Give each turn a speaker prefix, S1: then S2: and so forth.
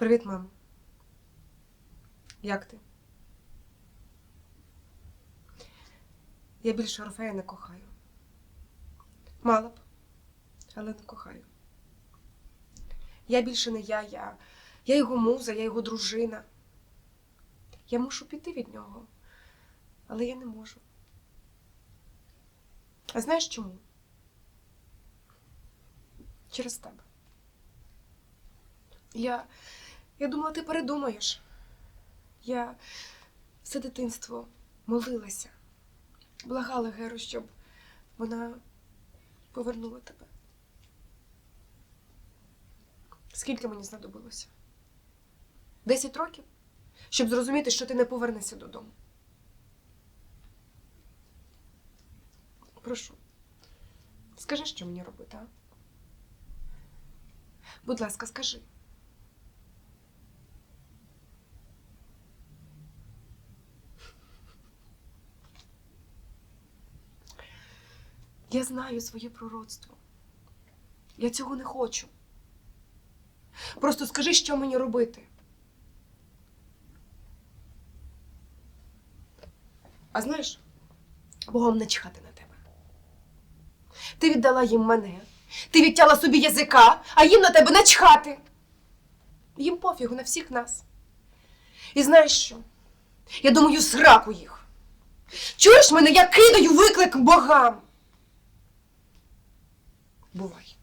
S1: Привіт, мамо. Як ти? Я більше Орфея не кохаю. Мала б, але не кохаю. Я більше не я, я. Я його муза, я його дружина. Я мушу піти від нього, але я не можу. А знаєш чому? Через тебе. Я. Я думала, ти передумаєш. Я все дитинство молилася, благала Геру, щоб вона повернула тебе. Скільки мені знадобилося? Десять років? Щоб зрозуміти, що ти не повернешся додому. Прошу, скажи, що мені робити, а? Будь ласка, скажи. Я знаю своє пророцтво. Я цього не хочу. Просто скажи, що мені робити. А знаєш, Богом не чхати на тебе. Ти віддала їм мене, ти відтяла собі язика, а їм на тебе начхати. Їм пофігу на всіх нас. І знаєш що? Я думаю, сраку їх. Чуєш мене, я кидаю виклик богам. Бувай!